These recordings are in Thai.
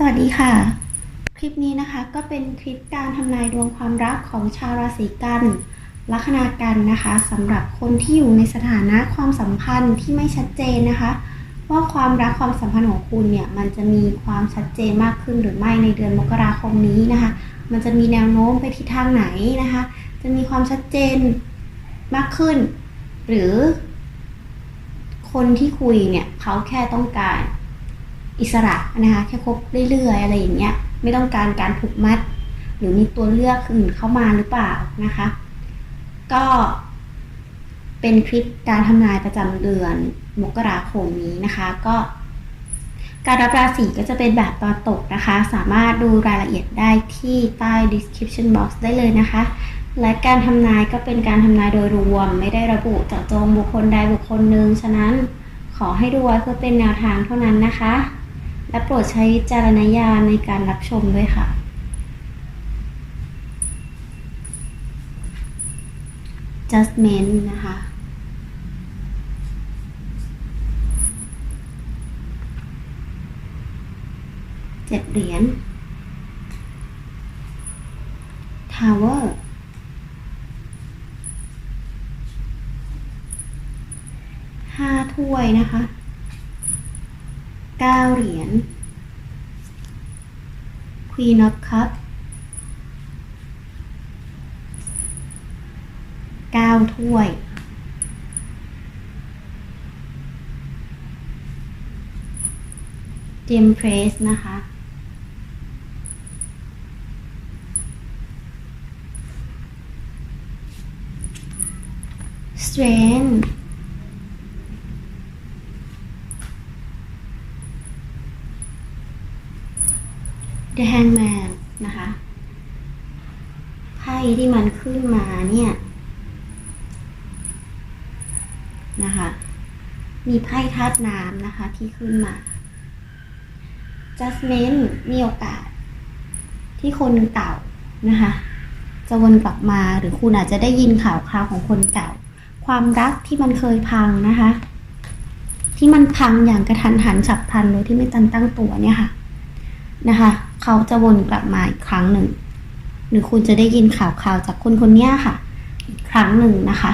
สวัสดีค่ะ คลิปนี้นะคะก็เป็นคลิปการทำนายดวงความรักของชาวราศีกันลัคนากันนะคะสำหรับคนที่อยู่ในสถานะความสัมพันธ์ที่ไม่ชัดเจนนะคะ ว่าความรักความสัมพันธ์ของคุณเนี่ยมันจะมีความชัดเจนมากขึ้นหรือไม่ในเดือนมกราคมนี้นะคะ มันจะมีแนวโน้มไปทิศทางไหนนะคะ จะมีความชัดเจนมากขึ้น หรือ คนที่คุยเนี่ยเขาแค่ต้องการ อิสระนะคะแค่คบเรื่อยๆอะไรอย่างเงี้ยไม่ต้องการการผูกมัด หรือมีตัวเลือกอื่นเข้ามาหรือเปล่านะคะ ก็เป็นคลิปการทำนายประจำเดือนมกราคมนี้นะคะก็การรับราศีก็จะเป็นแบบตอนตกนะคะ สามารถดูรายละเอียดได้ที่ใต้ description box ได้เลยนะคะ และการทำนายก็เป็นการทำนายโดยรวม ไม่ได้ระบุเจาะจงบุคคลใดบุคคลหนึ่งฉะนั้นขอให้ดูไว้เพื่อเป็นแนวทางเท่านั้นนะคะ และโปรดใช้วิจารณญาณในการรับชมด้วยค่ะ judgment นะคะ เจ็ดเหรียญ tower ห้าถ้วยนะคะ เก้าเหรียญ Queen of Cup เก้าถ้วย เจมเพรสนะคะ strength The Hangman นะคะไพ่ที่มันขึ้นมาเนี่ยนะคะ มีไพ่ธาตุน้ำนะคะที่ขึ้นมา Judgment มีโอกาส ที่คนเก่านะคะ จะวนกลับมาหรือคุณอาจจะได้ยินข่าวคราวของคนเก่า ความรักที่มันเคยพังนะคะ ที่มันพังอย่างกระทันหันฉับพลันโดยที่ไม่ทันตั้งตัวเนี่ยค่ะ นะคะ เขาจะวนกลับมาอีกครั้งหนึ่ง หรือคุณจะได้ยินข่าวข่าวจากคนคนนี้ค่ะ อีกครั้งหนึ่งนะคะ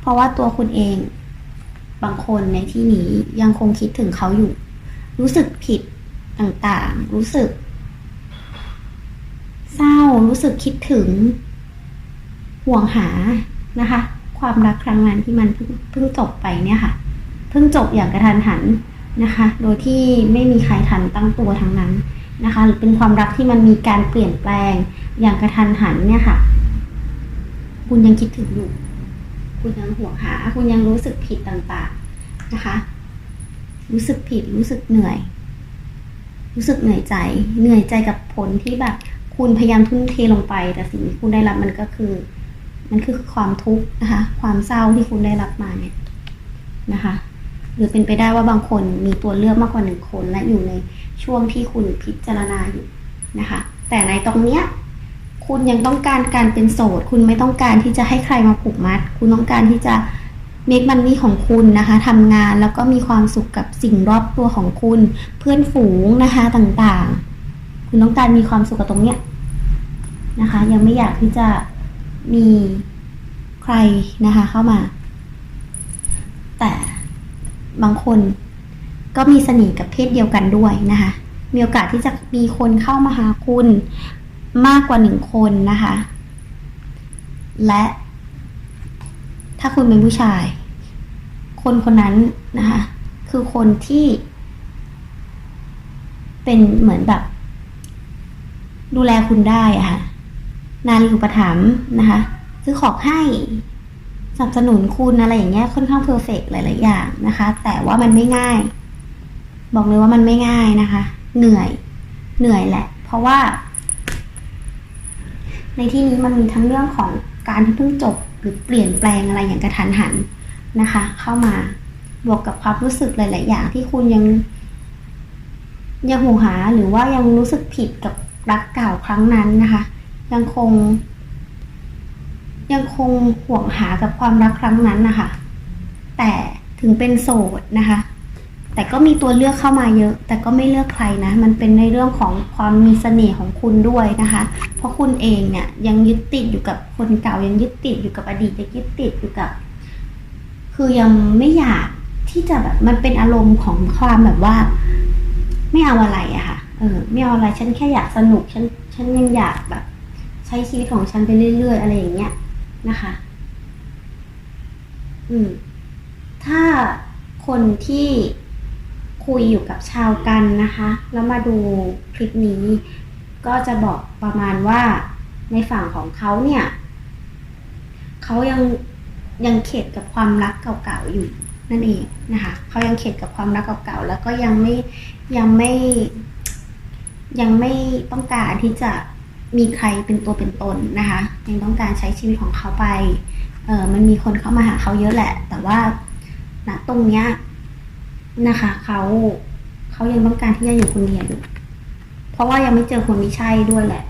เพราะว่าตัวคุณเองบางคนในที่นี้ยังคงคิดถึงเขาอยู่ รู้สึกผิดต่างๆ รู้สึก เศร้ารู้สึกคิดถึง ห่วงหานะคะ ความรักครั้งนั้นที่มันเพิ่งจบไปเนี่ยค่ะ เพิ่งจบอย่างกระทันหัน นะคะ โดยที่ไม่มีใครทันตั้งตัวทั้งนั้นนะคะหรือเป็นความรักที่มันมีการเปลี่ยนแปลงอย่างกระทันหันเนี่ยค่ะ คุณยังคิดถึงอยู่ คุณยังห่วงหา คุณยังรู้สึกผิดต่างๆนะคะ รู้สึกผิดรู้สึกเหนื่อย รู้สึกเหนื่อยใจ เหนื่อยใจกับผลที่แบบ คุณพยายามทุ่มเทลงไป แต่สิ่งที่คุณได้รับมันก็คือ มันคือความทุกข์นะคะ ความเศร้าที่คุณได้รับมาเนี่ยนะคะ หรือเป็นไปได้ว่าบางคนมีตัวเลือกมากกว่าหนึ่งคนและอยู่ในช่วงที่คุณพิจารณาอยู่นะคะ แต่ในตรงเนี้ยคุณยังต้องการการเป็นโสด คุณไม่ต้องการที่จะให้ใครมาผูกมัด คุณต้องการที่จะเมคมันนี่ของคุณนะคะทำงานแล้วก็มีความสุขกับสิ่งรอบตัวของคุณ เพื่อนฝูงนะคะต่างๆ คุณต้องการมีความสุขกับตรงเนี้ยนะคะ ยังไม่อยากที่จะมีใครนะคะเข้ามา แต่ บางคน ก็มีเสน่ห์กับเพศเดียวกันด้วยนะคะ มีโอกาสที่จะมีคนเข้ามาหาคุณมากกว่าหนึ่งคนนะคะ และถ้าคุณเป็นผู้ชาย คนคนนั้นนะคะ คือคนที่ เป็นเหมือนแบบ ดูแลคุณได้อะค่ะ นารีอุปถัมภ์นะคะ ซื้อของให้ นับสนุนคุณอะไรอย่างเงี้ยค่อนข้างเพอร์เฟกหลายๆอย่างนะคะ แต่ว่ามันไม่ง่าย บอกเลยว่ามันไม่ง่ายนะคะ เหนื่อย เหนื่อยแหละ เพราะว่า ในที่นี้มันมีทั้งเรื่องของการที่เพิ่งจบหรือเปลี่ยนแปลงอะไรอย่างกระทันหันนะคะ เข้ามาบวกกับความรู้สึกหลาย ๆ อย่างที่คุณยัง ยังหูหาหรือว่ายังรู้สึกผิดกับรักเก่าครั้งนั้นนะคะ ยังคง ยังคงห่วงหากับความรักครั้งนั้นนะคะ แต่ถึงเป็นโสดนะคะ แต่ก็มีตัวเลือกเข้ามาเยอะ แต่ก็ไม่เลือกใครนะ มันเป็นในเรื่องของความมีเสน่ห์ของคุณด้วยนะคะ เพราะคุณเองเนี่ยยังยึดติดอยู่กับคนเก่ายังยึดติดอยู่กับอดีตยังยึดติดอยู่กับ คือยังไม่อยากที่จะแบบมันเป็นอารมณ์ของความแบบว่า ไม่เอาอะไรอะค่ะ เออ ไม่เอาอะไรฉันแค่อยากสนุกฉันฉันยังอยากแบบ ใช้ชีวิตของฉันไปเรื่อย ๆ อะไรอย่างเงี้ย นะคะ อืม ถ้าคนที่คุยอยู่กับชาวกันนะคะ แล้วมาดูคลิปนี้ ก็จะบอกประมาณว่าในฝั่งของเขาเนี่ยเขายังยังเข็ดกับความรักเก่าๆอยู่นั่นเองนะคะเขายังเข็ดกับความรักเก่าๆแล้วก็ยังไม่ยังไม่ยังไม่ต้องการที่จะ มีใครเป็นตัวเป็นตนนะคะยังต้องการใช้ชีวิตของเขาไปเออมันมีคนเข้ามาหาเขาเยอะแหละ แต่ว่าณตรงเนี้ยนะคะเขาเขายังต้องการที่จะอยู่คนเดียวอยู่ เพราะว่ายังไม่เจอคนที่ใช่ด้วยแหละ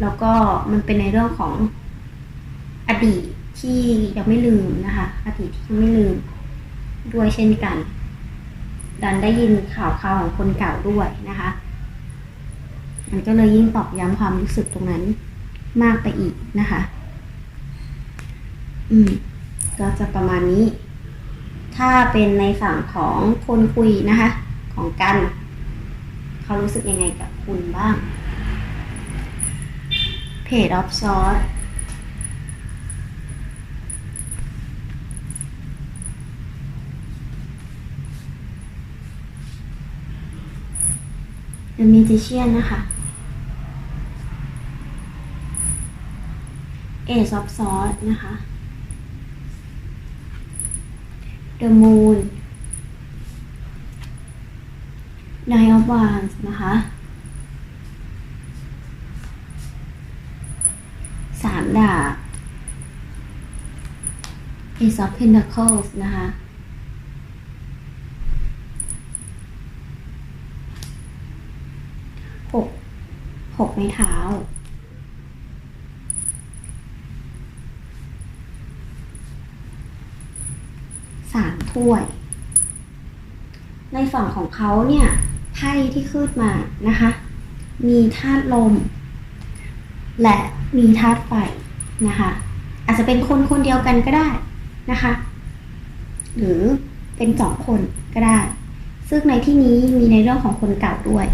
แล้วก็มันเป็นในเรื่องของอดีตที่ยังไม่ลืมนะคะ อดีตที่ยังไม่ลืมด้วยเช่นกัน ดันได้ยินข่าวข่าวของคนเก่าด้วยนะคะ มันก็เลยยิ่งตอกย้ำความรู้สึกตรงนั้นมากไปอีกนะคะ อืม ก็จะประมาณนี้ ถ้าเป็นในฝั่งของคนคุยนะคะ ของกัน เขารู้สึกยังไงกับคุณบ้างเพจออฟซอส The Magician นะคะ Ace of Swords นะคะ The Moon Nine of Wands นะคะสามดาบ Ace of Pentacles นะคะหกหกไม้เท้า สาม ถ้วย ในฝั่งของเขาเนี่ยไพ่ที่ขึ้นมานะคะ มีธาตุลม และมีธาตุไฟนะคะ อาจจะเป็นคนคนเดียวกันก็ได้นะคะ หรือเป็นสองคนก็ได้ ซึ่งในที่นี้มีในเรื่องของคนเก่าด้วย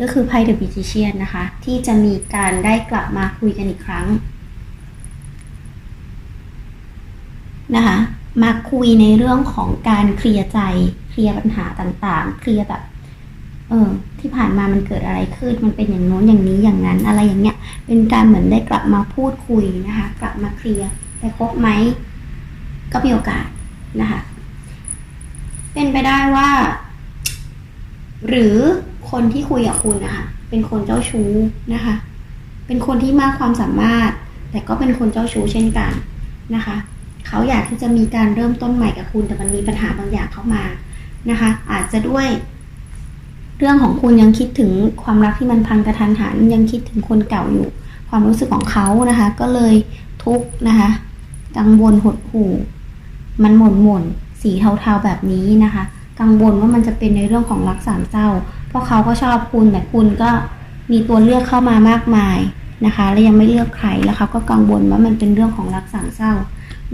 ก็คือไพ่เดอะบิจิเชียนนะคะ ที่จะมีการได้กลับมาคุยกันอีกครั้งนะคะ มาคุยในเรื่องของการเคลียร์ใจ เคลียร์ปัญหาต่างๆ เคลียร์แบบ เออ ที่ผ่านมามันเกิดอะไรขึ้น มันเป็นอย่างโน้นอย่างนี้อย่างนั้น อะไรอย่างเงี้ย เป็นการเหมือนได้กลับมาพูดคุยนะคะ กลับมาเคลียร์แต่ครบไหม ก็มีโอกาสนะคะ เป็นไปได้ว่า หรือคนที่คุยกับคุณนะคะ เป็นคนเจ้าชู้นะคะ เป็นคนที่มากความสามารถ แต่ก็เป็นคนเจ้าชู้เช่นกันนะคะ เขาอยากที่จะมีการเริ่มต้นใหม่กับคุณ แต่มันมีปัญหาบางอย่างเข้ามานะคะ อาจจะด้วย เรื่องของคุณยังคิดถึงความรักที่มันพันกระทันหันยังคิดถึงคนเก่าอยู่ ความรู้สึกของเขานะคะ ก็เลยทุกข์นะคะกังวลหดหู่ มันหม่นหม่นสีเทาๆแบบนี้นะคะ กังวลว่ามันจะเป็นในเรื่องของรักสามเศร้า เพราะเขาก็ชอบคุณแต่คุณก็มีตัวเลือกเข้ามามากมายนะคะ และยังไม่เลือกใครแล้วเขาก็กังวลว่ามันเป็นเรื่องของรักสามเศร้า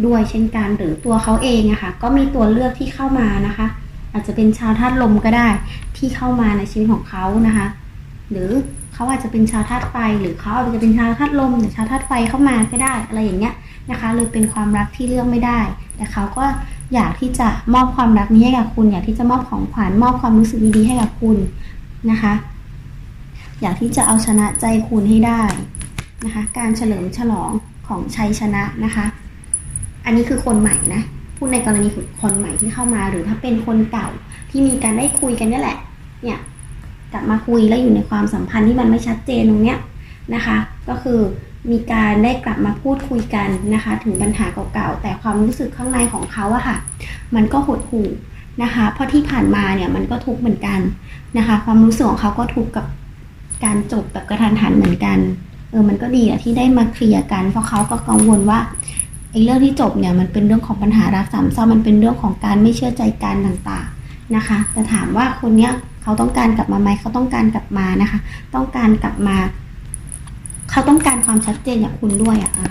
ด้วยเช่นกันหรือตัวเขาเองอะค่ะก็มีตัวเลือกที่เข้ามานะคะ อาจจะเป็นชาวธาตุลมก็ได้ที่เข้ามาในชีวิตของเขานะคะ หรือเขาอาจจะเป็นชาวธาตุไฟ หรือเขาอาจจะเป็นชาวธาตุลมหรือชาวธาตุไฟเข้ามาก็ได้ อะไรอย่างเงี้ยนะคะเลยเป็นความรักที่เลือกไม่ได้ แต่เขาก็อยากที่จะมอบความรักนี้ให้กับคุณ อยากที่จะมอบของขวัญมอบความรู้สึกดีๆให้กับคุณนะคะ อยากที่จะเอาชนะใจคุณให้ได้นะคะ การเฉลิมฉลองของชัยชนะนะคะ อันนี้คือคนใหม่นะพูดในกรณีของคนใหม่ที่เข้ามา หรือถ้าเป็นคนเก่าที่มีการได้คุยกันนี่แหละ เนี่ยกลับมาคุยแล้วอยู่ในความสัมพันธ์ที่มันไม่ชัดเจนตรงเนี้ยนะคะ ก็คือมีการได้กลับมาพูดคุยกันนะคะ ถึงปัญหาเก่าๆแต่ความรู้สึกข้างในของเขาอะค่ะ มันก็หดหู่นะคะ เพราะที่ผ่านมาเนี่ยมันก็ทุกข์เหมือนกันนะคะ ความรู้สึกของเขาก็ทุกข์กับการจบแบบกระทันหันเหมือนกันเออมันก็ดีอะที่ได้มาเคลียร์กัน เพราะเขาก็กังวลว่า ไอ้เรื่องที่จบเนี่ยมันเป็นเรื่องของปัญหารักสามเศร้ามันเป็นเรื่องของการไม่เชื่อใจกันต่างๆนะคะ แต่ถามว่าคนเนี้ยเขาต้องการกลับมาไหมเขาต้องการกลับมานะคะ ต้องการกลับมา เขาต้องการความชัดเจนจากคุณด้วยอะอะ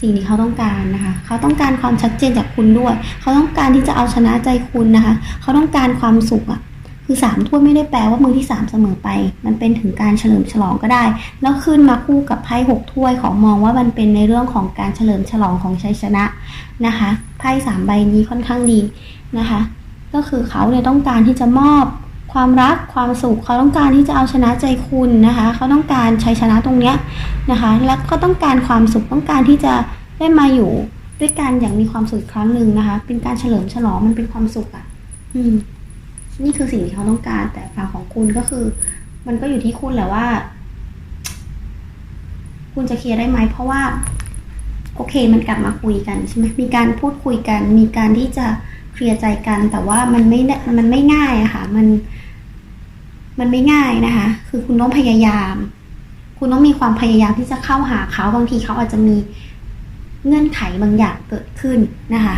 สิ่งที่เขาต้องการนะคะ เขาต้องการความชัดเจนจากคุณด้วย เขาต้องการที่จะเอาชนะใจคุณนะคะ เขาต้องการความสุขอะ คือสามถ้วยไม่ได้แปลว่ามือที่สามเสมอไป มันเป็นถึงการเฉลิมฉลองก็ได้ แล้วขึ้นมาคู่กับไพ่หกถ้วยของมองว่ามันเป็นในเรื่องของการเฉลิมฉลองของชัยชนะนะคะไพ่สามใบนี้ค่อนข้างดีนะคะ ก็คือเขาเนี่ยต้องการที่จะมอบความรักความสุขเขาต้องการที่จะเอาชนะใจคุณนะคะ เขาต้องการชัยชนะตรงเนี้ยนะคะ แล้วเขาต้องการความสุขต้องการที่จะได้มาอยู่ด้วยกันอย่างมีความสุขครั้งหนึ่งนะคะ เป็นการเฉลิมฉลองมันเป็นความสุขอะ่ะ อืม นี่คือสิ่งที่เขาต้องการ แต่ฝั่งของคุณก็คือ มันก็อยู่ที่คุณแหละว่า คุณจะเคลียร์ได้ไหมเพราะว่า โอเค มันกลับมาคุยกันใช่ไหมมีการพูดคุยกัน มีการที่จะเคลียร์ใจกัน แต่ว่ามันไม่มันไม่ง่ายอะค่ะ มัน มันไม่ง่ายนะคะ คือคุณต้องพยายาม คุณต้องมีความพยายามที่จะเข้าหาเขาบางทีเขาอาจจะมีเงื่อนไขบางอย่างเกิดขึ้นนะคะ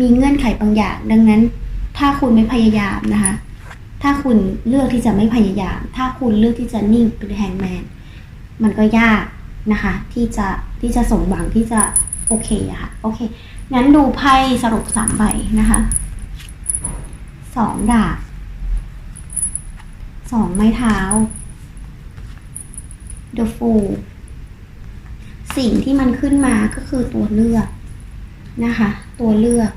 มีเงื่อนไขบางอย่าง ดังนั้น ถ้าคุณไม่พยายามนะคะ ถ้าคุณเลือกที่จะไม่พยายาม ถ้าคุณเลือกที่จะนิ่งเป็นแฮงแมน มันก็ยากนะคะ ที่จะที่จะสมหวังที่จะโอเคอะค่ะโอเค งั้นดูไพ่สรุปสามใบนะคะสองดาบสองไม้เท้า The Fool สิ่งที่มันขึ้นมาก็คือตัวเลือกนะคะ ตัวเลือก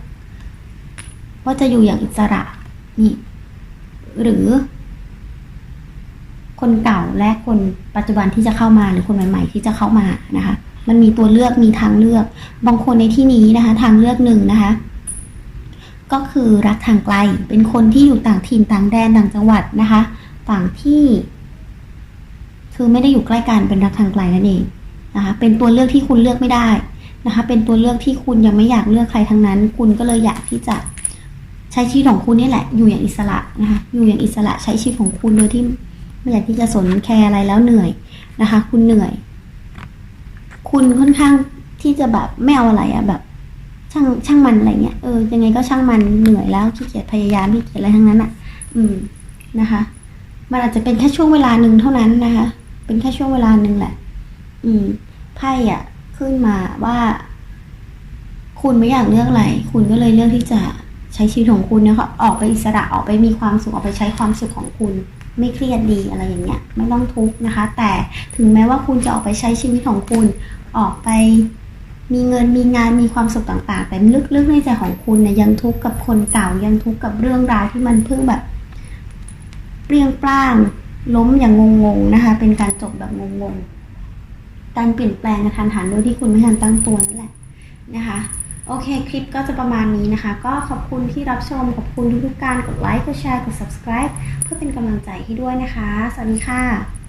ว่าจะอยู่อย่างอิสระนี่หรือ คนเก่าและคนปัจจุบันที่จะเข้ามาหรือคนใหม่ ๆ ที่จะเข้ามานะคะ มันมีตัวเลือกมีทางเลือก บางคนในที่นี้นะคะ ทางเลือกหนึ่งนะคะ ก็คือรักทางไกลเป็นคนที่อยู่ต่างถิ่นต่างแดนต่างจังหวัดนะคะต่างที่คือไม่ได้อยู่ใกล้กันเป็นรักทางไกลนั่นเองนะคะ เป็นตัวเลือกที่คุณเลือกไม่ได้นะคะ เป็นตัวเลือกที่คุณยังไม่อยากเลือกใครทั้งนั้น คุณก็เลยอยากที่จะ ใช้ชีวิตของคุณนี่แหละ อยู่อย่างอิสระนะคะ อยู่อย่างอิสระใช้ชีวิตของคุณโดยที่ไม่อยากที่จะสนแคร์อะไรแล้วเหนื่อยนะคะ คุณเหนื่อย คุณค่อนข้างที่จะแบบไม่เอาอะไรอะแบบ ช่างช่างมันอะไรเงี้ยเออยังไงก็ช่างมันเหนื่อยแล้วขี้เกียจพยายามขี้เกียจอะไรทั้งนั้นอะอืมนะคะ มันอาจจะเป็นแค่ช่วงเวลาหนึ่งเท่านั้นนะคะ เป็นแค่ช่วงเวลาหนึ่งแหละ อืมไพ่อะขึ้นมาว่า คุณไม่อยากเลือกอะไร คุณก็เลยเลือกที่จะ ใช้ชีวิตของคุณนะคะออกไปอิสระออกไปมีความสุขออกไปใช้ความสุขของคุณ ไม่เครียดดีอะไรอย่างเงี้ยไม่ต้องทุกข์นะคะ แต่ถึงแม้ว่าคุณจะออกไปใช้ชีวิตของคุณ ออกไปมีเงินมีงานมีความสุขต่างๆ แต่ลึกๆในใจของคุณเนี่ยยังทุกข์กับคนเก่ายังทุกข์กับเรื่องราวที่มันเพิ่งแบบเปรี้ยงปร้างล้มอย่างงงๆนะคะ เป็นการจบแบบงงๆการเปลี่ยนแปลงกระทันหันโดยที่คุณไม่ทันตั้งตัวนี่แหละนะคะ โอเค คลิปก็จะประมาณนี้นะคะ ก็ขอบคุณที่รับชม ขอบคุณทุกๆการกดไลค์ กดแชร์ กด subscribe เพื่อเป็นกำลังใจให้ด้วยนะคะ สวัสดีค่ะ